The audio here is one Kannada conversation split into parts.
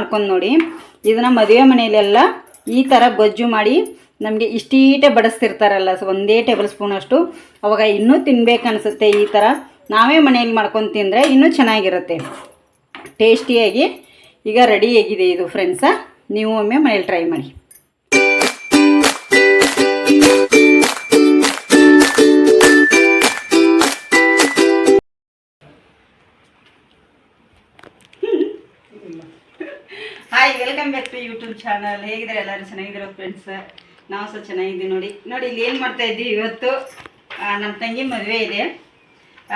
ಮಾಡ್ಕೊಂಡು ನೋಡಿ. ಇದನ್ನು ಮದುವೆ ಮನೆಯಲ್ಲೆಲ್ಲ ಈ ಥರ ಗೊಜ್ಜು ಮಾಡಿ ನಮಗೆ ಇಷ್ಟೀಟೆ ಬಡಿಸ್ತಿರ್ತಾರಲ್ಲ, ಸೊ ಒಂದೇ ಟೇಬಲ್ ಸ್ಪೂನ್ ಅಷ್ಟು. ಅವಾಗ ಇನ್ನೂ ತಿನ್ಬೇಕು ಅನಿಸುತ್ತೆ ಈ ಥರ ನಾವೇ ಮನೆಯಲ್ಲಿ ಮಾಡ್ಕೊಂಡು ತಿಂದರೆ ಇನ್ನೂ ಚೆನ್ನಾಗಿರುತ್ತೆ. ಟೇಸ್ಟಿಯಾಗಿ ಈಗ ರೆಡಿ ಆಗಿದೆ ಇದು ಫ್ರೆಂಡ್ಸ ನೀವು ಒಮ್ಮೆ ಮನೇಲಿ ಟ್ರೈ ಮಾಡಿ. Hi welcome back to YouTube channel ಹೇಗಿದ್ರೆ ಎಲ್ಲರೂ? ಚೆನ್ನಾಗಿದ್ದೀರೋ ಫ್ರೆಂಡ್ಸ್ ನಾವು ಸಹ ಚೆನ್ನಾಗಿದ್ದೀವಿ ನೋಡಿ. ನೋಡಿ, ಇಲ್ಲಿ ಏನು ಮಾಡ್ತಾ ಇದ್ದೀವಿ ಇವತ್ತು? ನಮ್ಮ ತಂಗಿ ಮದುವೆ ಇದೆ.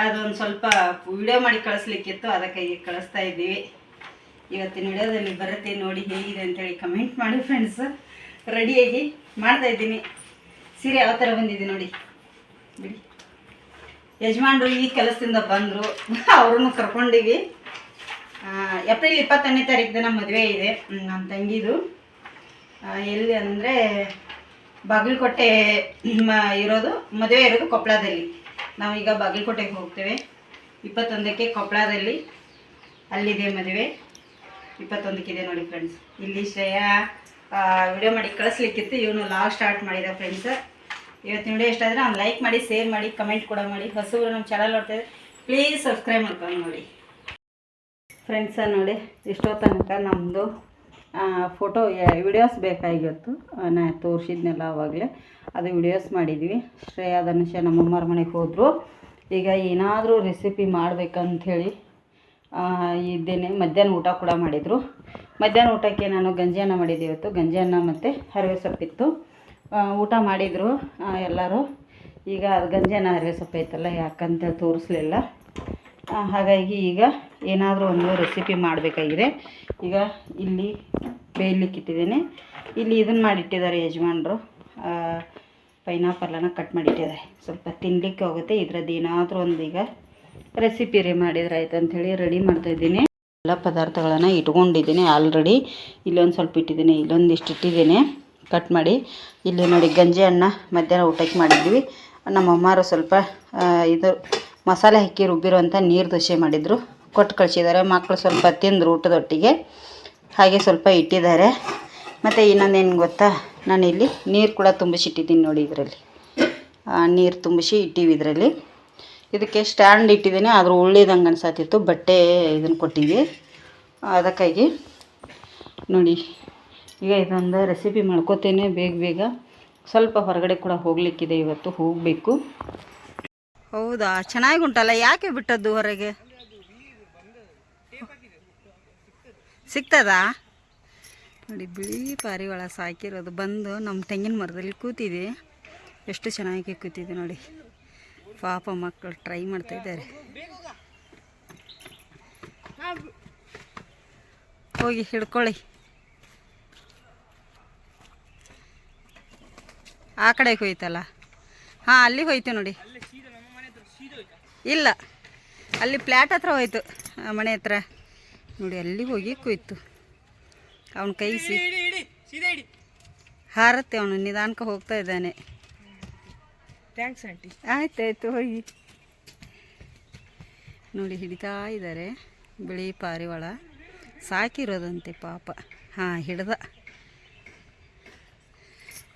ಅದೊಂದು ಸ್ವಲ್ಪ ವಿಡಿಯೋ ಮಾಡಿ ಕಳಿಸ್ಲಿಕ್ಕಿತ್ತು ಅದಕ್ಕಾಗಿ ಕಳಿಸ್ತಾ ಇದ್ದೀವಿ. ಇವತ್ತಿನ ವಿಡಿಯೋದಲ್ಲಿ ಬರುತ್ತೆ ನೋಡಿ ಹೇಗಿದೆ ಅಂತೇಳಿ ಕಮೆಂಟ್ ಮಾಡಿ ಫ್ರೆಂಡ್ಸ್ ರೆಡಿಯಾಗಿ ಮಾಡ್ತಾ ಇದ್ದೀನಿ. ಸೀರೆ ಯಾವ ಥರ ಬಂದಿದೆ ನೋಡಿ. ಬಿಡಿ. ಯಜಮಾನ್ರು ಈ ಕೆಲಸದಿಂದ ಬಂದರು. ಅವ್ರನ್ನು ಕರ್ಕೊಂಡಿವಿ. ಏಪ್ರಿಲ್ ಇಪ್ಪತ್ತನೇ ತಾರೀಕು ದಿನ ಮದುವೆ ಇದೆ. ನನ್ನ ತಂಗಿದು. ಎಲ್ಲಿ ಅಂದರೆ ಬಾಗಲಕೋಟೆ ಇರೋದು, ಮದುವೆ ಇರೋದು ಕೊಪ್ಪಳದಲ್ಲಿ ನಾವೀಗ ಬಾಗಲಕೋಟೆಗೆ ಹೋಗ್ತೇವೆ. ಇಪ್ಪತ್ತೊಂದಕ್ಕೆ ಕೊಪ್ಪಳದಲ್ಲಿ ಅಲ್ಲಿದೆ ಮದುವೆ. ಇಪ್ಪತ್ತೊಂದಕ್ಕಿದೆ ನೋಡಿ ಫ್ರೆಂಡ್ಸ್ ಇಲ್ಲಿ ಶ್ರೇಯಾ ವಿಡಿಯೋ ಮಾಡಿ ಕಳಿಸ್ಲಿಕ್ಕಿತ್ತು. ಇವನು ಲಾಗ್ ಸ್ಟಾರ್ಟ್ ಮಾಡಿದ ಫ್ರೆಂಡ್ಸ್ ಇವತ್ತಿನ ವಿಡಿಯೋ ಇಷ್ಟ ಆದರೆ ಅವ್ನು ಲೈಕ್ ಮಾಡಿ ಶೇರ್ ಮಾಡಿ ಕಮೆಂಟ್ ಕೂಡ ಮಾಡಿ. ಹೊಸಬ್ರು ನಮ್ಮ ಚಾನಲ್ ನೋಡ್ತಾಯಿದ್ರೆ ಪ್ಲೀಸ್ ಸಬ್ಸ್ಕ್ರೈಬ್ ಮಾಡ್ಕೊಂಡು ನೋಡಿ. ಫ್ರೆಂಡ್ಸ ನೋಡಿ, ಎಷ್ಟೋ ತನಕ ನಮ್ಮದು ಫೋಟೋ ವಿಡಿಯೋಸ್ ಬೇಕಾಗಿತ್ತು ನಾ ತೋರಿಸಿದ್ನೆಲ್ಲ ಆವಾಗಲೇ ಅದು ವಿಡಿಯೋಸ್ ಮಾಡಿದ್ವಿ. ಶ್ರೇಯಾ ಧನುಷ ನಮ್ಮಮ್ಮರ ಮನೆಗೆ ಹೋದರು. ಈಗ ಏನಾದರೂ ರೆಸಿಪಿ ಮಾಡಬೇಕಂಥೇಳಿ ಇದ್ದೇನೆ. ಮಧ್ಯಾಹ್ನ ಊಟ ಕೂಡ ಮಾಡಿದರು. ಮಧ್ಯಾಹ್ನ ಊಟಕ್ಕೆ ನಾನು ಗಂಜಿಯನ್ನ ಮಾಡಿದ್ದೆ ಇವತ್ತು. ಗಂಜಿಯನ್ನ ಮತ್ತು ಹರಿವೆ ಸೊಪ್ಪಿತ್ತು. ಊಟ ಮಾಡಿದರು ಎಲ್ಲರೂ. ಈಗ ಅದು ಗಂಜಿಯನ್ನ ಹರಿವೆ ಸೊಪ್ಪು ಐತಲ್ಲ ಯಾಕಂತೇಳಿ ತೋರಿಸ್ಲಿಲ್ಲ. ಹಾಗಾಗಿ ಈಗ ಏನಾದರೂ ಒಂದು ರೆಸಿಪಿ ಮಾಡಬೇಕಾಗಿದೆ. ಈಗ ಇಲ್ಲಿ ಬೇಯಲಿಕ್ಕೆ ಇಟ್ಟಿದ್ದೀನಿ. ಇಲ್ಲಿ ಇದನ್ನು ಮಾಡಿಟ್ಟಿದ್ದಾರೆ ಯಜಮಾನರು. ಪೈನಾಪಲ್ಲನ ಕಟ್ ಮಾಡಿಟ್ಟಿದ್ದಾರೆ ಸ್ವಲ್ಪ ತಿನ್ನಲಿಕ್ಕೆ ಹೋಗುತ್ತೆ. ಇದರದ್ದು ಏನಾದರೂ ಒಂದು ಈಗ ರೆಸಿಪಿ ರೀ ಮಾಡಿದ್ರೆ ಆಯ್ತು ಅಂಥೇಳಿ ರೆಡಿ ಮಾಡ್ತಾಯಿದ್ದೀನಿ ಎಲ್ಲ ಪದಾರ್ಥಗಳನ್ನು ಇಟ್ಕೊಂಡಿದ್ದೀನಿ ಆಲ್ರೆಡಿ ಇಲ್ಲೊಂದು ಸ್ವಲ್ಪ ಇಟ್ಟಿದ್ದೀನಿ ಇಲ್ಲೊಂದಿಷ್ಟು ಇಟ್ಟಿದ್ದೀನಿ. ಕಟ್ ಮಾಡಿ. ಇಲ್ಲಿ ನೋಡಿ ಗಂಜಿ ಅನ್ನ ಮಧ್ಯಾಹ್ನ ಊಟಕ್ಕೆ ಮಾಡಿದ್ವಿ. ನಮ್ಮ ಅಮ್ಮಾರು ಸ್ವಲ್ಪ ಇದು ಮಸಾಲೆ ಹಾಕಿ ರುಬ್ಬಿರುವಂಥ ನೀರು ದೋಸೆ ಮಾಡಿದರು. ಕೊಟ್ಟು ಕಳಿಸಿದ್ದಾರೆ. ಮಕ್ಕಳು ಸ್ವಲ್ಪ ತಿಂದರು ಊಟದೊಟ್ಟಿಗೆ. ಹಾಗೆ ಸ್ವಲ್ಪ ಇಟ್ಟಿದ್ದಾರೆ. ಮತ್ತು ಇನ್ನೊಂದೇನು ಗೊತ್ತಾ? ನಾನಿಲ್ಲಿ ನೀರು ಕೂಡ ತುಂಬಿಸಿಟ್ಟಿದ್ದೀನಿ ನೋಡಿ ಇದರಲ್ಲಿ. ನೀರು ತುಂಬಿಸಿ ಇಟ್ಟಿವಿ ಇದರಲ್ಲಿ. ಇದಕ್ಕೆ ಸ್ಟ್ಯಾಂಡ್ ಇಟ್ಟಿದ್ದೀನಿ. ಆದರೂ ಉಳ್ಳಿದಂಗೆ ಅನ್ಸತ್ತಿತ್ತು ಬಟ್ಟೆ ಇದನ್ನು ಕೊಟ್ಟಿದ್ವಿ ಅದಕ್ಕಾಗಿ ನೋಡಿ, ಈಗ ಇದೊಂದು ರೆಸಿಪಿ ಮಾಡ್ಕೋತೇನೆ ಬೇಗ ಬೇಗ. ಸ್ವಲ್ಪ ಹೊರಗಡೆ ಕೂಡ ಹೋಗಲಿಕ್ಕಿದೆ ಇವತ್ತು. ಹೋಗಬೇಕು. ಹೌದಾ? ಚೆನ್ನಾಗಿ ಉಂಟಲ್ಲ ಯಾಕೆ ಬಿಟ್ಟದ್ದು ಹೊರಗೆ? ಸಿಗ್ತದಾ? ನೋಡಿ, ಬಿಳಿ ಪಾರಿವಾಳ ಸಾಕಿರೋದು ಬಂದು ನಮ್ಮ ತೆಂಗಿನ ಮರದಲ್ಲಿ ಕೂತಿದೆ. ಎಷ್ಟು ಚೆನ್ನಾಗಿ ಕೂತಿದೆ ನೋಡಿ. ಪಾಪ ಮಕ್ಕಳು ಟ್ರೈ ಮಾಡ್ತಾ ಇದ್ದಾರೆ. ಹೋಗಿ ಹಿಡ್ಕೊಳ್ಳಿ. ಆ ಕಡೆಗೆ ಹೋಯ್ತಲ್ಲ? ಹಾಂ, ಅಲ್ಲಿ ಹೋಯ್ತು ನೋಡಿ. ಇಲ್ಲ. ಅಲ್ಲಿ ಪ್ಲ್ಯಾಟ್ ಹತ್ರ ಹೋಯ್ತು ಆ ಮನೆ ಹತ್ರ. ನೋಡಿ ಅಲ್ಲಿ ಹೋಗಿ ಕುಯ್ತು. ಅವನ ಕೈ ಸಿ ಹಾರತ್ತೆ ಅವನು ನಿಧಾನಕ್ಕೆ ಹೋಗ್ತಾ ಇದ್ದಾನೆ. ಥ್ಯಾಂಕ್ಸ್ ಆಂಟಿ ಆಯ್ತಾಯ್ತು ಹೋಗಿ. ನೋಡಿ ಹಿಡಿತಾ ಇದ್ದಾರೆ ಬಿಳಿ ಪಾರಿವಾಳ. ಸಾಕಿರೋದಂತೆ ಪಾಪ. ಹಾಂ ಹಿಡ್ದ.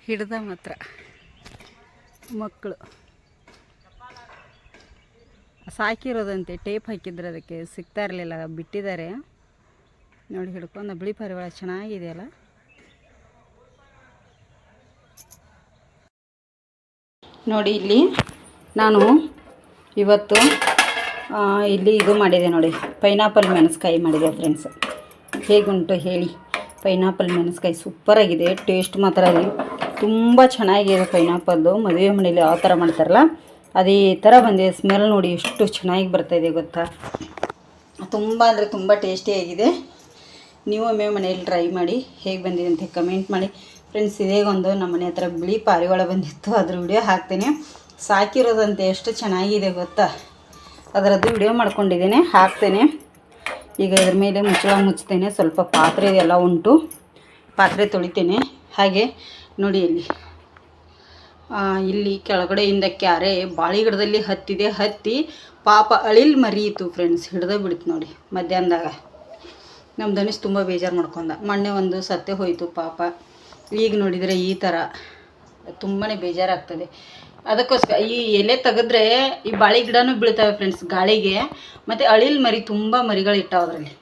ಹಿಡ್ದ ಮಾತ್ರ. ಮಕ್ಕಳು. ಸಾಕಿರೋದಂತೆ ಟೇಪ್ ಹಾಕಿದ್ರೆ ಅದಕ್ಕೆ ಸಿಗ್ತಾ ಇರಲಿಲ್ಲ, ಬಿಟ್ಟಿದ್ದಾರೆ. ನೋಡಿ, ಹಿಡ್ಕೊಂಡು ಬಿಳಿ ಪರಿವಾಳ ಚೆನ್ನಾಗಿದೆಯಲ್ಲ? ನೋಡಿ, ಇಲ್ಲಿ ನಾನು ಇವತ್ತು ಇಲ್ಲಿ ಇದು ಮಾಡಿದೆ ನೋಡಿ, ಪೈನಾಪಲ್ ಮೆಣಸ್ಕಾಯಿ ಮಾಡಿದೆ ಫ್ರೆಂಡ್ಸ್ ಹೇಗುಂಟು ಹೇಳಿ, ಪೈನಾಪಲ್ ಮೆಣಸ್ಕಾಯಿ ಸೂಪರಾಗಿದೆ ಟೇಸ್ಟ್ ಮಾತ್ರ ತುಂಬ ಚೆನ್ನಾಗಿದೆ ಪೈನಾಪಲ್ದು, ಮದುವೆ ಮನೇಲಿ ಯಾವ ಥರ ಮಾಡ್ತಾರಲ್ಲ? ಅದೇ ಥರ ಬಂದಿದೆ. ಸ್ಮೆಲ್ ನೋಡಿ ಎಷ್ಟು ಚೆನ್ನಾಗಿ ಬರ್ತಾಯಿದೆ ಗೊತ್ತಾ? ತುಂಬ ಅಂದರೆ ತುಂಬ ಟೇಸ್ಟಿಯಾಗಿದೆ ನೀವು ಒಮ್ಮೆ ಮನೆಯಲ್ಲಿ ಟ್ರೈ ಮಾಡಿ ಹೇಗೆ ಬಂದಿದೆ ಅಂತ ಕಮೆಂಟ್ ಮಾಡಿ. ಫ್ರೆಂಡ್ಸ್ ಇದೇಗೊಂದು ನಮ್ಮ ಮನೆ ಹತ್ರ ಬಿಳಿ ಪಾರಿವಾಳ ಬಂದಿತ್ತು. ಅದ್ರ ವಿಡಿಯೋ ಹಾಕ್ತೇನೆ. ಸಾಕಿರೋದಂತೆ ಎಷ್ಟು ಚೆನ್ನಾಗಿದೆ ಗೊತ್ತಾ? ಅದರದ್ದು ವಿಡಿಯೋ ಮಾಡ್ಕೊಂಡಿದ್ದೇನೆ. ಹಾಕ್ತೇನೆ. ಈಗ ಇದ್ರ ಮೇಲೆ ಮುಚ್ಚಳ ಮುಚ್ತೇನೆ ಸ್ವಲ್ಪ ಪಾತ್ರೆ ಎಲ್ಲ ಉಂಟು. ಪಾತ್ರೆ ತೊಳಿತೇನೆ. ಹಾಗೆ ನೋಡಿ ಇಲ್ಲಿ. ಇಲ್ಲಿ ಕೆಳಗಡೆಯಿಂದ ಕ್ಯಾರೆ ಬಾಳೆ ಗಿಡದಲ್ಲಿ ಹತ್ತಿದೆ, ಹತ್ತಿ ಪಾಪ ಅಳಿಲ್ ಮರಿಯಿತು ಫ್ರೆಂಡ್ಸ್ ಹಿಡ್ದ ಬಿಡ್ತು ನೋಡಿ ಮಧ್ಯಾಹ್ನದಾಗ. ನಮ್ಮ ಧನುಷ್ ತುಂಬ ಬೇಜಾರು ಮಾಡ್ಕೊಂಡ. ಮೊನ್ನೆ ಒಂದು ಸತ್ತೆ ಹೋಯಿತು ಪಾಪ. ಈಗ ನೋಡಿದರೆ ಈ ಥರ ತುಂಬಾ ಬೇಜಾರಾಗ್ತದೆ. ಅದಕ್ಕೋಸ್ಕರ ಈ ಎಲೆ ತೆಗೆದ್ರೆ ಈ ಬಾಳೆ ಗಿಡನೂ ಬೀಳ್ತವೆ ಫ್ರೆಂಡ್ಸ್ ಗಾಳಿಗೆ. ಮತ್ತು ಅಳಿಲ್ ಮರಿ ತುಂಬ ಮರಿಗಳು ಇಟ್ಟಾವ ಅದರಲ್ಲಿ.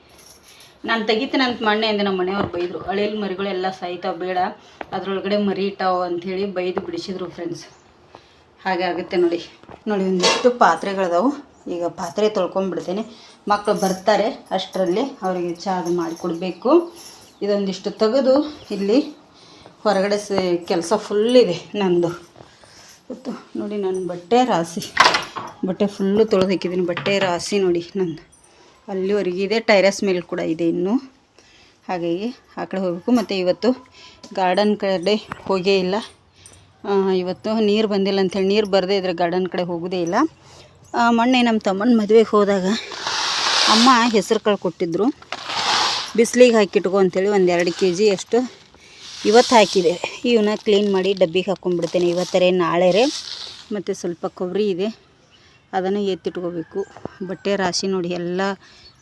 ನಾನು ತೆಗಿತೀನಂತ ಮೊನ್ನೆ ಅಂದೆ ನಮ್ಮ ಮನೆಯವ್ರು ಬೈದರು. ಅಳಿಲ್ ಮರಿಗಳೆಲ್ಲ ಸಾಯ್ತಾವ, ಬೇಡ. ಅದರೊಳಗಡೆ ಮರಿ ಇಟ್ಟಾವು ಅಂಥೇಳಿ ಬೈದು ಬಿಡಿಸಿದ್ರು ಫ್ರೆಂಡ್ಸ್ ಹಾಗೆ ಆಗುತ್ತೆ ನೋಡಿ. ನೋಡಿ, ಒಂದಿಷ್ಟು ಪಾತ್ರೆಗಳದಾವು. ಈಗ ಪಾತ್ರೆ ತೊಳ್ಕೊಂಡ್ಬಿಡ್ತೇನೆ ಮಕ್ಕಳು ಬರ್ತಾರೆ ಅಷ್ಟರಲ್ಲಿ, ಅವರಿಗೆ ಅದು ಮಾಡಿಕೊಡ್ಬೇಕು ಇದೊಂದಿಷ್ಟು ತೆಗೆದು ಇಲ್ಲಿ ಹೊರಗಡೆ ಕೆಲಸ ಫುಲ್ ಇದೆ ನಂದು. ಗೊತ್ತು ನೋಡಿ ನನ್ನ ಬಟ್ಟೆ ರಾಸಿ. ಬಟ್ಟೆ ಫುಲ್ಲು ತೊಳೆದು ಹಾಕಿದ್ದೀನಿ ಬಟ್ಟೆ ರಾಸಿ ನೋಡಿ ನಂದು. ಅಲ್ಲಿವರೆಗೆ ಇದೆ. ಟೈರಸ್ ಮೇಲೆ ಕೂಡ ಇದೆ ಇನ್ನು. ಹಾಗಾಗಿ ಆ ಕಡೆ ಹೋಗಬೇಕು. ಮತ್ತು ಇವತ್ತು ಗಾರ್ಡನ್ ಕಡೆ ಹೋಗೇ ಇಲ್ಲ. ಇವತ್ತು ನೀರು ಬಂದಿಲ್ಲ ಅಂಥೇಳಿ ನೀರು ಬರದೇ ಇದ್ರೆ ಗಾರ್ಡನ್ ಕಡೆ ಹೋಗೋದೇ ಇಲ್ಲ. ಮೊನ್ನೆ ನಮ್ಮ ತಮ್ಮನ ಮದುವೆಗೆ ಹೋದಾಗ ಅಮ್ಮ ಹೆಸರು ಕಾಳು ಕೊಟ್ಟಿದ್ದರು ಬಿಸಿಲಿಗೆ ಹಾಕಿಟ್ಕೊ ಅಂಥೇಳಿ ಒಂದು ಎರಡು ಕೆ ಜಿ ಅಷ್ಟು ಇವತ್ತು ಹಾಕಿದೆ. ಇವನ್ನ ಕ್ಲೀನ್ ಮಾಡಿ ಡಬ್ಬಿಗೆ ಹಾಕ್ಕೊಂಡ್ಬಿಡ್ತೇನೆ ಇವತ್ತರೇ, ನಾಳೆರೆ. ಮತ್ತು ಸ್ವಲ್ಪ ಕೊಬ್ಬರಿ ಇದೆ. ಅದನ್ನು ಎತ್ತಿಟ್ಕೋಬೇಕು. ಬಟ್ಟೆ ರಾಶಿ ನೋಡಿ, ಎಲ್ಲ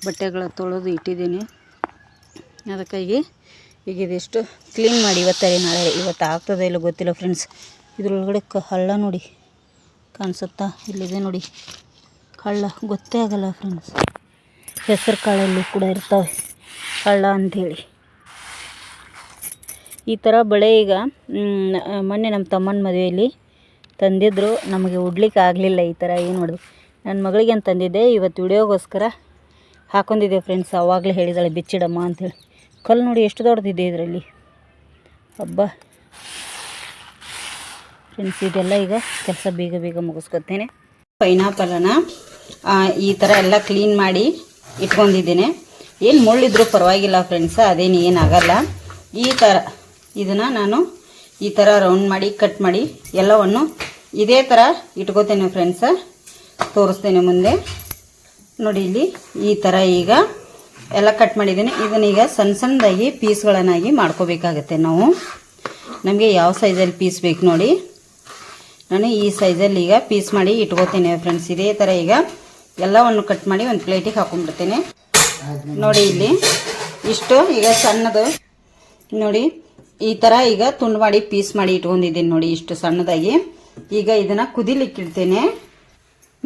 ಬಟ್ಟೆಗಳ ತೊಳೆದು ಇಟ್ಟಿದ್ದೀನಿ. ಅದಕ್ಕಾಗಿ ಈಗ ಇದಿಷ್ಟು ಕ್ಲೀನ್ ಮಾಡಿ ಇವತ್ತರೇ ನಾಳೆ, ಇವತ್ತು ಆಗ್ತದೆ ಇಲ್ಲ ಗೊತ್ತಿಲ್ಲ ಫ್ರೆಂಡ್ಸ್. ಇದ್ರೊಳಗಡೆ ಕ ಹಳ್ಳ ನೋಡಿ, ಕಾಣಿಸುತ್ತಾ ಇಲ್ಲಿದೆ ನೋಡಿ. ಹಳ್ಳ, ಗೊತ್ತೇ ಆಗಲ್ಲ ಫ್ರೆಂಡ್ಸ್. ಹೆಸರು ಕಾಳಲ್ಲಿ ಕೂಡ ಇರ್ತವೆ, ಹಳ್ಳ ಅಂಥೇಳಿ. ಈ ಥರ ಬಳೆ ಈಗ ಮೊನ್ನೆ ನಮ್ಮ ತಮ್ಮನ ಮದುವೆಯಲ್ಲಿ ತಂದಿದ್ದರು ನಮಗೆ ಉಡ್ಲಿಕ್ಕೆ ಆಗಲಿಲ್ಲ ಈ ಥರ ಏನು ಮಾಡೋದು. ನನ್ನ ಮಗಳಿಗೆ ಅಂತ ತಂದಿದ್ದೆ, ಇವತ್ತು ವಿಡಿಯೋಗೋಸ್ಕರ ಹಾಕೊಂಡಿದ್ದೆ ಫ್ರೆಂಡ್ಸ್ ಅವಾಗಲೇ ಹೇಳಿದಾಳೆ, ಬಿಚ್ಚಿಡಮ್ಮ ಅಂತೇಳಿ ಕಲ್ಲು ನೋಡಿ ಎಷ್ಟು ದೊಡ್ಡದಿದೆ ಇದರಲ್ಲಿ. ಹಬ್ಬ ಫ್ರೆಂಡ್ಸ್ ಇದೆಲ್ಲ ಈಗ ಕೆಲಸ ಬೇಗ ಬೇಗ ಮುಗಿಸ್ಕೊತೇನೆ. ಪೈನಾಪಲನ ಈ ಥರ ಎಲ್ಲ ಕ್ಲೀನ್ ಮಾಡಿ ಇಟ್ಕೊಂಡಿದ್ದೇನೆ. ಏನು ಮುಳ್ಳಿದ್ರು ಪರವಾಗಿಲ್ಲ ಫ್ರೆಂಡ್ಸ್ ಅದೇನು ಏನಾಗಲ್ಲ. ಈ ಥರ ಇದನ್ನು ನಾನು ಈ ಥರ ರೌಂಡ್ ಮಾಡಿ ಕಟ್ ಮಾಡಿ ಎಲ್ಲವನ್ನು ಇದೇ ಥರ ಇಟ್ಕೋತೇನೆ ಫ್ರೆಂಡ್ಸ ತೋರಿಸ್ತೇನೆ ಮುಂದೆ. ನೋಡಿ ಇಲ್ಲಿ ಈ ಥರ ಈಗ ಎಲ್ಲ ಕಟ್ ಮಾಡಿದ್ದೀನಿ. ಇದನ್ನೀಗ ಸಣ್ಣ ಸಣ್ಣದಾಗಿ ಪೀಸ್ಗಳನ್ನಾಗಿ ಮಾಡ್ಕೋಬೇಕಾಗತ್ತೆ ನಾವು. ನಮಗೆ ಯಾವ ಸೈಜಲ್ಲಿ ಪೀಸ್ ಬೇಕು ನೋಡಿ. ನಾನು ಈ ಸೈಜಲ್ಲಿ ಈಗ ಪೀಸ್ ಮಾಡಿ ಇಟ್ಕೋತೇನೆ ಫ್ರೆಂಡ್ಸ್ ಇದೇ ಥರ ಈಗ ಎಲ್ಲವನ್ನು ಕಟ್ ಮಾಡಿ ಒಂದು ಪ್ಲೇಟಿಗೆ ಹಾಕೊಂಡ್ಬಿಡ್ತೇನೆ. ನೋಡಿ ಇಲ್ಲಿ ಇಷ್ಟು ಈಗ ಸಣ್ಣದು. ನೋಡಿ ಈ ಥರ ಈಗ ತುಂಡು ಮಾಡಿ ಪೀಸ್ ಮಾಡಿ ಇಟ್ಕೊಂಡಿದ್ದೀನಿ ನೋಡಿ ಇಷ್ಟು ಸಣ್ಣದಾಗಿ. ಈಗ ಇದನ್ನು ಕುದಿಲಿಕ್ಕಿಡ್ತೇನೆ.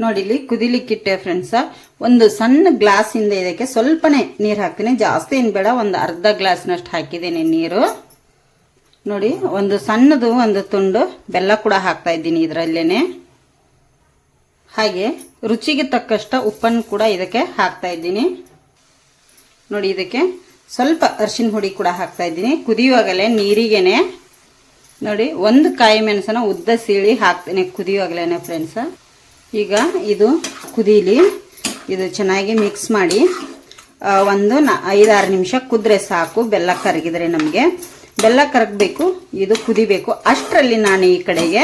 ನೋಡಿ ಇಲ್ಲಿ ಕುದಿಲಿಕ್ಕಿಟ್ಟೆ ಫ್ರೆಂಡ್ಸ ಒಂದು ಸಣ್ಣ ಗ್ಲಾಸಿಂದ ಇದಕ್ಕೆ ಸ್ವಲ್ಪನೇ ನೀರು ಹಾಕ್ತೀನಿ. ಜಾಸ್ತಿ ಏನು ಬೇಡ, ಒಂದು ಅರ್ಧ ಗ್ಲಾಸ್ನಷ್ಟು ಹಾಕಿದ್ದೀನಿ ನೀರು. ನೋಡಿ, ಒಂದು ಸಣ್ಣದು ಒಂದು ತುಂಡು ಬೆಲ್ಲ ಕೂಡ ಹಾಕ್ತಾ ಇದ್ದೀನಿ ಇದರಲ್ಲೇ ಹಾಗೆ ರುಚಿಗೆ ತಕ್ಕಷ್ಟ ಉಪ್ಪನ್ನು ಕೂಡ ಇದಕ್ಕೆ ಹಾಕ್ತಾ ಇದ್ದೀನಿ. ನೋಡಿ, ಇದಕ್ಕೆ ಸ್ವಲ್ಪ ಅರಿಶಿನ ಹುಡಿ ಕೂಡ ಹಾಕ್ತಾ ಇದ್ದೀನಿ. ಕುದಿಯುವಾಗಲೇ ನೀರಿಗೆನೆ. ನೋಡಿ, ಒಂದು ಕಾಯಿ ಮೆಣಸನ ಉದ್ದ ಸೀಳಿ ಹಾಕ್ತೇನೆ ಕುದಿಯುವಾಗಲೇ ಫ್ರೆಂಡ್ಸ ಈಗ ಇದು ಕುದೀಲಿ. ಇದು ಚೆನ್ನಾಗಿ ಮಿಕ್ಸ್ ಮಾಡಿ ಒಂದು ನ, ಐದಾರು ನಿಮಿಷ ಕುದ್ರೆ ಸಾಕು. ಬೆಲ್ಲ ಕರಗಿದ್ರೆ ನಮಗೆ. ಬೆಲ್ಲ ಕರಗಬೇಕು, ಇದು ಕುದಿಬೇಕು. ಅಷ್ಟರಲ್ಲಿ ನಾನು ಈ ಕಡೆಗೆ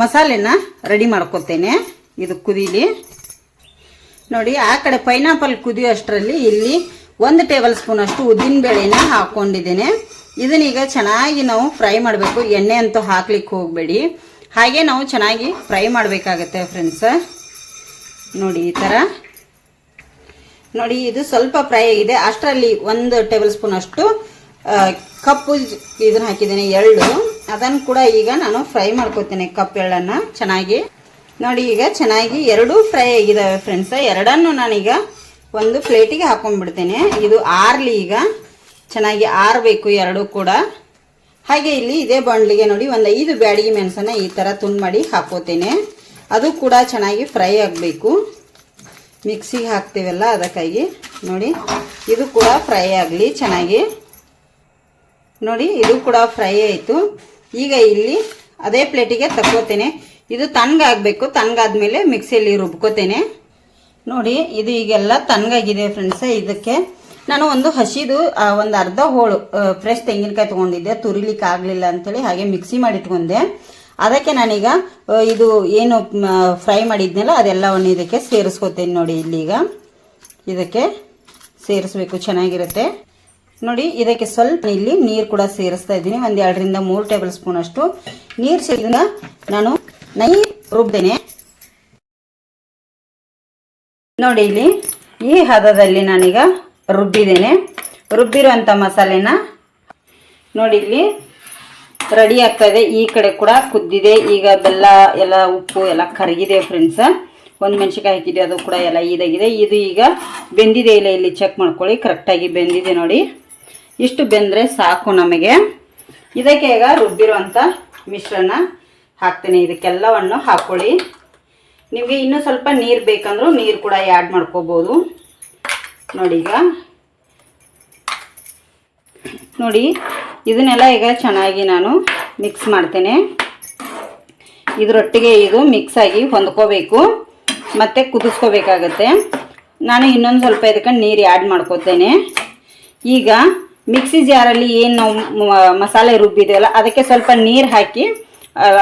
ಮಸಾಲೆನ ರೆಡಿ ಮಾಡ್ಕೊತೇನೆ ಇದು ಕುದೀಲಿ. ನೋಡಿ, ಆ ಕಡೆ ಪೈನಾಪಲ್ ಕುದಿಯೋ ಅಷ್ಟರಲ್ಲಿ ಇಲ್ಲಿ ಒಂದು ಟೇಬಲ್ ಸ್ಪೂನ್ ಅಷ್ಟು ಉದ್ದಿನ ಬೇಳೆನ ಹಾಕ್ಕೊಂಡಿದ್ದೇನೆ ಇದನ್ನೀಗ ಚೆನ್ನಾಗಿ ನಾವು ಫ್ರೈ ಮಾಡಬೇಕು. ಎಣ್ಣೆ ಅಂತೂ ಹಾಕ್ಲಿಕ್ಕೆ ಹೋಗಬೇಡಿ. ಹಾಗೆ ನಾವು ಚೆನ್ನಾಗಿ ಫ್ರೈ ಮಾಡಬೇಕಾಗತ್ತೆ ಫ್ರೆಂಡ್ಸ್ ನೋಡಿ ಈ ಥರ ನೋಡಿ ಇದು ಸ್ವಲ್ಪ ಫ್ರೈ ಆಗಿದೆ. ಅಷ್ಟರಲ್ಲಿ ಒಂದು ಟೇಬಲ್ ಸ್ಪೂನ್ ಅಷ್ಟು ಕಪ್ಪು ಇದನ್ನ ಹಾಕಿದ್ದೇನೆ, ಎಳ್ಳು. ಅದನ್ನು ಕೂಡ ಈಗ ನಾನು ಫ್ರೈ ಮಾಡ್ಕೋತೇನೆ ಕಪ್ಪು ಎಳ್ಳನ್ನು ಚೆನ್ನಾಗಿ. ನೋಡಿ ಈಗ ಚೆನ್ನಾಗಿ ಎರಡೂ ಫ್ರೈ ಆಗಿದ್ದಾವೆ ಫ್ರೆಂಡ್ಸ್ ಎರಡನ್ನು ನಾನೀಗ ಒಂದು ಪ್ಲೇಟಿಗೆ ಹಾಕೊಂಡ್ಬಿಡ್ತೇನೆ. ಇದು ಆರ್ಲಿ ಈಗ. ಚೆನ್ನಾಗಿ ಆರಬೇಕು ಎರಡೂ ಕೂಡ. ಹಾಗೆ ಇಲ್ಲಿ ಇದೇ ಬಾಂಡ್ಲಿಗೆ ನೋಡಿ ಒಂದು ಐದು ಬ್ಯಾಡಿಗೆ ಮೆಣಸನ್ನ ಈ ಥರ ತುಂಡು ಮಾಡಿ ಹಾಕೋತೇನೆ. ಅದು ಕೂಡ ಚೆನ್ನಾಗಿ ಫ್ರೈ ಆಗಬೇಕು. ಮಿಕ್ಸಿಗೆ ಹಾಕ್ತೀವಲ್ಲ ಅದಕ್ಕಾಗಿ. ನೋಡಿ, ಇದು ಕೂಡ ಫ್ರೈ ಆಗಲಿ ಚೆನ್ನಾಗಿ. ನೋಡಿ, ಇದು ಕೂಡ ಫ್ರೈ ಆಯಿತು. ಈಗ ಇಲ್ಲಿ ಅದೇ ಪ್ಲೇಟಿಗೆ ತಕ್ಕೋತೇನೆ. ಇದು ತಣ್ಣಗಾಗಬೇಕು ತಣ್ಣಗಾದ್ಮೇಲೆ ಮಿಕ್ಸಿಯಲ್ಲಿ ರುಬ್ಕೋತೇನೆ. ನೋಡಿ, ಇದು ಈಗೆಲ್ಲ ತಣ್ಣಗಾಗಿದೆ ಫ್ರೆಂಡ್ಸ್ ಇದಕ್ಕೆ ನಾನು ಒಂದು ಹಸಿದು ಒಂದು ಅರ್ಧ ಹೋಳು ಫ್ರೆಶ್ ತೆಂಗಿನಕಾಯಿ ತೊಗೊಂಡಿದ್ದೆ. ತುರಿಲಿಕ್ಕೆ ಆಗಲಿಲ್ಲ ಅಂತೇಳಿ ಹಾಗೆ ಮಿಕ್ಸಿ ಮಾಡಿ ಇಟ್ಕೊಂಡೆ ಅದಕ್ಕೆ ನಾನೀಗ ಇದು ಏನು ಫ್ರೈ ಮಾಡಿದ್ನಲ್ಲ, ಅದೆಲ್ಲವನ್ನು ಇದಕ್ಕೆ ಸೇರಿಸ್ಕೋತೀನಿ ನೋಡಿ ಇಲ್ಲಿಗ. ಇದಕ್ಕೆ ಸೇರಿಸ್ಬೇಕು, ಚೆನ್ನಾಗಿರುತ್ತೆ. ನೋಡಿ, ಇದಕ್ಕೆ ಸ್ವಲ್ಪ ಇಲ್ಲಿ ನೀರು ಕೂಡ ಸೇರಿಸ್ತಾ ಇದ್ದೀನಿ. ಒಂದು ಎರಡರಿಂದ ಮೂರು ಟೇಬಲ್ ಸ್ಪೂನ್ ಅಷ್ಟು ನೀರು ಸೇರಿದ ನಾನು ನೈ ರುಬ್ದೇನೆ. ನೋಡಿ ಇಲ್ಲಿ, ಈ ಹದದಲ್ಲಿ ನಾನೀಗ ರುಬ್ಬಿದ್ದೇನೆ. ರುಬ್ಬಿರುವಂಥ ಮಸಾಲೆನ ನೋಡಿ ಇಲ್ಲಿ ರೆಡಿ ಆಗ್ತಾ ಇದೆ ಈ ಕಡೆ ಕೂಡ ಕುದ್ದಿದೆ. ಈಗ ಬೆಲ್ಲ, ಎಲ್ಲ ಉಪ್ಪು, ಎಲ್ಲ ಕರಗಿದೆ ಫ್ರೆಂಡ್ಸ ಒಂದು ಮೆಣಸಿನ್ಕಾಯಿ ಹಾಕಿದೆ ಅದು ಕೂಡ ಎಲ್ಲ ಇದಾಗಿದೆ ಇದು ಈಗ ಬೆಂದಿದೆ ಇಲ್ಲ, ಇಲ್ಲಿ ಚೆಕ್ ಮಾಡ್ಕೊಳ್ಳಿ. ಕರೆಕ್ಟಾಗಿ ಬೆಂದಿದೆ ನೋಡಿ. ಇಷ್ಟು ಬೆಂದರೆ ಸಾಕು ನಮಗೆ. ಇದಕ್ಕೆ ಈಗ ರುಬ್ಬಿರುವಂಥ ಮಿಶ್ರಣ ಹಾಕ್ತೇನೆ. ಇದಕ್ಕೆಲ್ಲವನ್ನು ಹಾಕ್ಕೊಳ್ಳಿ ನಿಮಗೆ ಇನ್ನೂ ಸ್ವಲ್ಪ ನೀರು ಬೇಕಂದ್ರೂ ನೀರು ಕೂಡ ಆ್ಯಡ್ ಮಾಡ್ಕೋಬೋದು. ನೋಡಿ ನೋಡಿ, ಇದನ್ನೆಲ್ಲ ಈಗ ಚೆನ್ನಾಗಿ ನಾನು ಮಿಕ್ಸ್ ಮಾಡ್ತೇನೆ. ಇದರೊಟ್ಟಿಗೆ ಇದು ಮಿಕ್ಸ್ ಆಗಿ ಹೊಂದ್ಕೋಬೇಕು. ಮತ್ತು ಕುದಿಸ್ಕೋಬೇಕಾಗತ್ತೆ. ನಾನು ಇನ್ನೊಂದು ಸ್ವಲ್ಪ ಇದಕ್ಕೆ ನೀರು ಆ್ಯಡ್ ಮಾಡ್ಕೋತೇನೆ. ಈಗ ಮಿಕ್ಸಿ ಜಾರಲ್ಲಿ ಏನು ಮಸಾಲೆ ರುಬ್ಬಿದೆಯಲ್ಲ ಅದಕ್ಕೆ ಸ್ವಲ್ಪ ನೀರು ಹಾಕಿ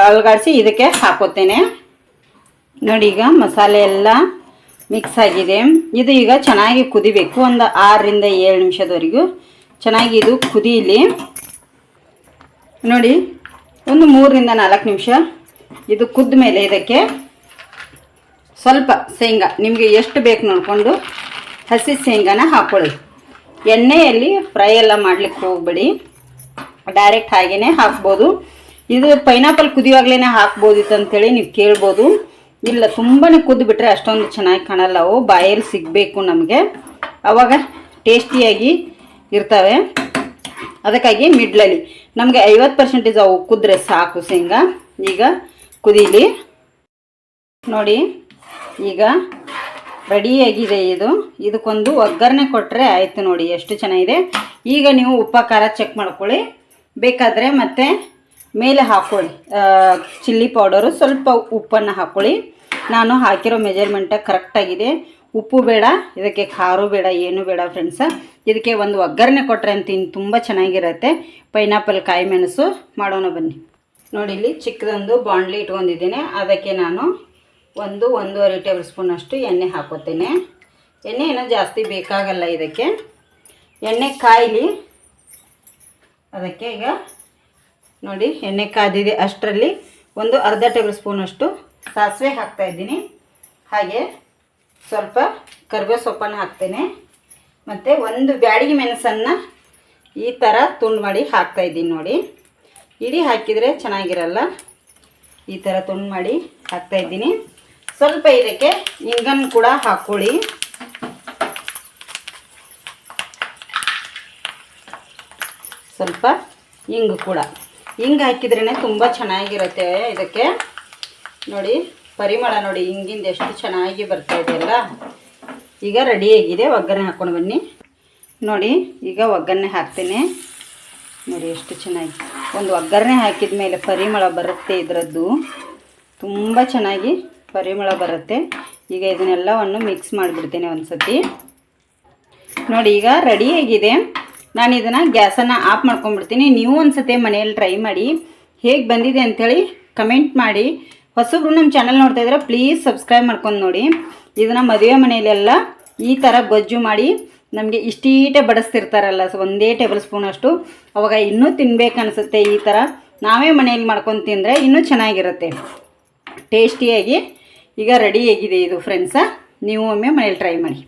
ಅಲಗಾಡಿಸಿ ಇದಕ್ಕೆ ಹಾಕೋತೇನೆ. ನೋಡಿ ಈಗ ಮಸಾಲೆ ಎಲ್ಲ ಮಿಕ್ಸ್ ಆಗಿದೆ. ಇದು ಈಗ ಚೆನ್ನಾಗಿ ಕುದಿಬೇಕು. ಒಂದು ಆರರಿಂದ ಏಳು ನಿಮಿಷದವರೆಗೂ ಚೆನ್ನಾಗಿ ಇದು ಕುದೀಲಿ. ನೋಡಿ, ಒಂದು ಮೂರರಿಂದ ನಾಲ್ಕು ನಿಮಿಷ ಇದು ಕುದ್ದ ಮೇಲೆ ಇದಕ್ಕೆ ಸ್ವಲ್ಪ ಶೇಂಗಾ. ನಿಮಗೆ ಎಷ್ಟು ಬೇಕು ನೋಡಿಕೊಂಡು ಹಸಿ ಶೇಂಗಾನ ಹಾಕ್ಕೊಳ್ಳಿ ಎಣ್ಣೆಯಲ್ಲಿ ಫ್ರೈ ಎಲ್ಲ ಮಾಡ್ಲಿಕ್ಕೆ ಹೋಗಬೇಡಿ. ಡೈರೆಕ್ಟ್ ಹಾಗೆಯೇ ಹಾಕ್ಬೋದು. ಇದು ಪೈನಾಪಲ್ ಕುದಿಯುವಾಗಲೇ ಹಾಕ್ಬೋದಿತ್ತು ಅಂತೇಳಿ ನೀವು ಕೇಳ್ಬೋದು. ಇಲ್ಲ ತುಂಬಾ ಕುದ್ದುಬಿಟ್ರೆ ಅಷ್ಟೊಂದು ಚೆನ್ನಾಗಿ ಕಾಣಲ್ಲ. ಅವು ಬಾಯಲ್ಲಿ ಸಿಗಬೇಕು ನಮಗೆ. ಅವಾಗ ಟೇಸ್ಟಿಯಾಗಿ ಇರ್ತವೆ. ಅದಕ್ಕಾಗಿ ಮಿಡ್ಲಲ್ಲಿ. ನಮಗೆ ಐವತ್ತು ಪರ್ಸೆಂಟೇಜ್ ಅವು ಕುದ್ರೆ ಸಾಕು ಶೇಂಗಾ. ಈಗ ಕುದೀಲಿ. ನೋಡಿ, ಈಗ ರೆಡಿಯಾಗಿದೆ ಇದು. ಇದಕ್ಕೊಂದು ಒಗ್ಗರಣೆ ಕೊಟ್ಟರೆ ಆಯಿತು ನೋಡಿ, ಎಷ್ಟು ಚೆನ್ನಾಗಿದೆ. ಈಗ ನೀವು ಉಪ್ಪ, ಖಾರ ಚೆಕ್ ಮಾಡ್ಕೊಳ್ಳಿ. ಬೇಕಾದರೆ ಮತ್ತೆ ಮೇಲೆ ಹಾಕ್ಕೊಳ್ಳಿ ಚಿಲ್ಲಿ ಪೌಡರು ಸ್ವಲ್ಪ ಉಪ್ಪನ್ನು ಹಾಕ್ಕೊಳ್ಳಿ ನಾನು ಹಾಕಿರೋ ಮೆಜರ್ಮೆಂಟ ಕರೆಕ್ಟಾಗಿದೆ ಉಪ್ಪು ಬೇಡ, ಇದಕ್ಕೆ ಖಾರ ಬೇಡ, ಏನು ಬೇಡ ಫ್ರೆಂಡ್ಸ ಇದಕ್ಕೆ ಒಂದು ಒಗ್ಗರಣೆ ಕೊಟ್ಟರೆ ಅಂತ ಇನ್ನು ತುಂಬ ಚೆನ್ನಾಗಿರುತ್ತೆ. ಪೈನಾಪಲ್ ಕಾಯಿ ಮೆಣಸು ಮಾಡೋಣ ಬನ್ನಿ. ನೋಡಿ, ಇಲ್ಲಿ ಚಿಕ್ಕದೊಂದು ಬಾಂಡ್ಲಿ ಇಟ್ಕೊಂಡಿದ್ದೀನಿ. ಅದಕ್ಕೆ ನಾನು ಒಂದು ಒಂದೂವರೆ ಟೇಬಲ್ ಸ್ಪೂನ್ ಅಷ್ಟು ಎಣ್ಣೆ ಹಾಕೋತೇನೆ. ಎಣ್ಣೆ ಏನೋ ಜಾಸ್ತಿ ಬೇಕಾಗಲ್ಲ ಇದಕ್ಕೆ. ಎಣ್ಣೆ ಕಾಯಿಲಿ. ಅದಕ್ಕೆ ಈಗ ನೋಡಿ, ಎಣ್ಣೆ ಕಾದಿದೆ ಅಷ್ಟರಲ್ಲಿ. ಒಂದು ಅರ್ಧ ಟೇಬಲ್ ಸ್ಪೂನಷ್ಟು ಸಾಸಿವೆ ಹಾಕ್ತಾ ಇದ್ದೀನಿ. ಹಾಗೆ ಸ್ವಲ್ಪ ಕರಿಬೇವು ಸೊಪ್ಪನ್ನು ಹಾಕ್ತೇನೆ. ಮತ್ತು ಒಂದು ಬ್ಯಾಡಿಗೆ ಮೆಣಸನ್ನು ಈ ಥರ ತುಂಡು ಮಾಡಿ ಹಾಕ್ತಾ ಇದ್ದೀನಿ ನೋಡಿ. ಇಡಿ ಹಾಕಿದರೆ ಚೆನ್ನಾಗಿರಲ್ಲ. ಈ ಥರ ತುಂಡು ಮಾಡಿ ಹಾಕ್ತಾ ಇದ್ದೀನಿ. ಸ್ವಲ್ಪ ಇದಕ್ಕೆ ಇಂಗನ್ ಕೂಡ ಹಾಕ್ಕೊಳ್ಳಿ ಸ್ವಲ್ಪ ಇಂಗು ಕೂಡ. ಹಿಂಗೆ ಹಾಕಿದ್ರೇ ತುಂಬ ಚೆನ್ನಾಗಿರುತ್ತೆ ಇದಕ್ಕೆ. ನೋಡಿ, ಪರಿಮಳ ನೋಡಿ, ಹಿಂಗಿಂದ ಎಷ್ಟು ಚೆನ್ನಾಗಿ ಬರ್ತಾ ಇದೆಯಲ್ಲ ಈಗ ರೆಡಿಯಾಗಿದೆ ಒಗ್ಗರಣೆ ಹಾಕ್ಕೊಂಡು ಬನ್ನಿ. ನೋಡಿ, ಈಗ ಒಗ್ಗರಣೆ ಹಾಕ್ತೇನೆ. ನೋಡಿ, ಎಷ್ಟು ಚೆನ್ನಾಗಿ. ಒಂದು ಒಗ್ಗರಣೆ ಹಾಕಿದ ಮೇಲೆ ಪರಿಮಳ ಬರುತ್ತೆ ಇದರದ್ದು. ತುಂಬ ಚೆನ್ನಾಗಿ ಪರಿಮಳ ಬರುತ್ತೆ. ಈಗ ಇದನ್ನೆಲ್ಲವನ್ನು ಮಿಕ್ಸ್ ಮಾಡಿಬಿಡ್ತೇನೆ ಒಂದು ಸತಿ ನೋಡಿ, ಈಗ ರೆಡಿಯಾಗಿದೆ ನಾನು ಇದನ್ನು ಗ್ಯಾಸನ್ನು ಆಫ್ ಮಾಡ್ಕೊಂಡ್ಬಿಡ್ತೀನಿ. ನೀವು ಒಂದು ಸತಿ ಮನೆಯಲ್ಲಿ ಟ್ರೈ ಮಾಡಿ. ಹೇಗೆ ಬಂದಿದೆ ಅಂಥೇಳಿ ಕಮೆಂಟ್ ಮಾಡಿ. ಹೊಸಬ್ರು ನಮ್ಮ ಚಾನಲ್ ನೋಡ್ತಾ ಇದ್ರೆ ಪ್ಲೀಸ್ ಸಬ್ಸ್ಕ್ರೈಬ್ ಮಾಡ್ಕೊಂಡು ನೋಡಿ. ಇದನ್ನು ಮದುವೆ ಮನೆಯಲ್ಲೆಲ್ಲ ಈ ಥರ ಗೊಜ್ಜು ಮಾಡಿ ನಮಗೆ ಇಷ್ಟೀಟೆ ಬಡಿಸ್ತಿರ್ತಾರಲ್ಲ, ಸೊ ಒಂದೇ ಟೇಬಲ್ ಸ್ಪೂನ್ ಅಷ್ಟು. ಅವಾಗ ಇನ್ನೂ ತಿನ್ಬೇಕು ಅನಿಸುತ್ತೆ ಈ ಥರ ನಾವೇ ಮನೆಯಲ್ಲಿ ಮಾಡ್ಕೊಂಡು ತಿಂದರೆ ಇನ್ನೂ ಚೆನ್ನಾಗಿರುತ್ತೆ. ಟೇಸ್ಟಿಯಾಗಿ ಈಗ ರೆಡಿಯಾಗಿದೆ ಇದು ಫ್ರೆಂಡ್ಸ ನೀವು ಒಮ್ಮೆ ಮನೇಲಿ ಟ್ರೈ ಮಾಡಿ.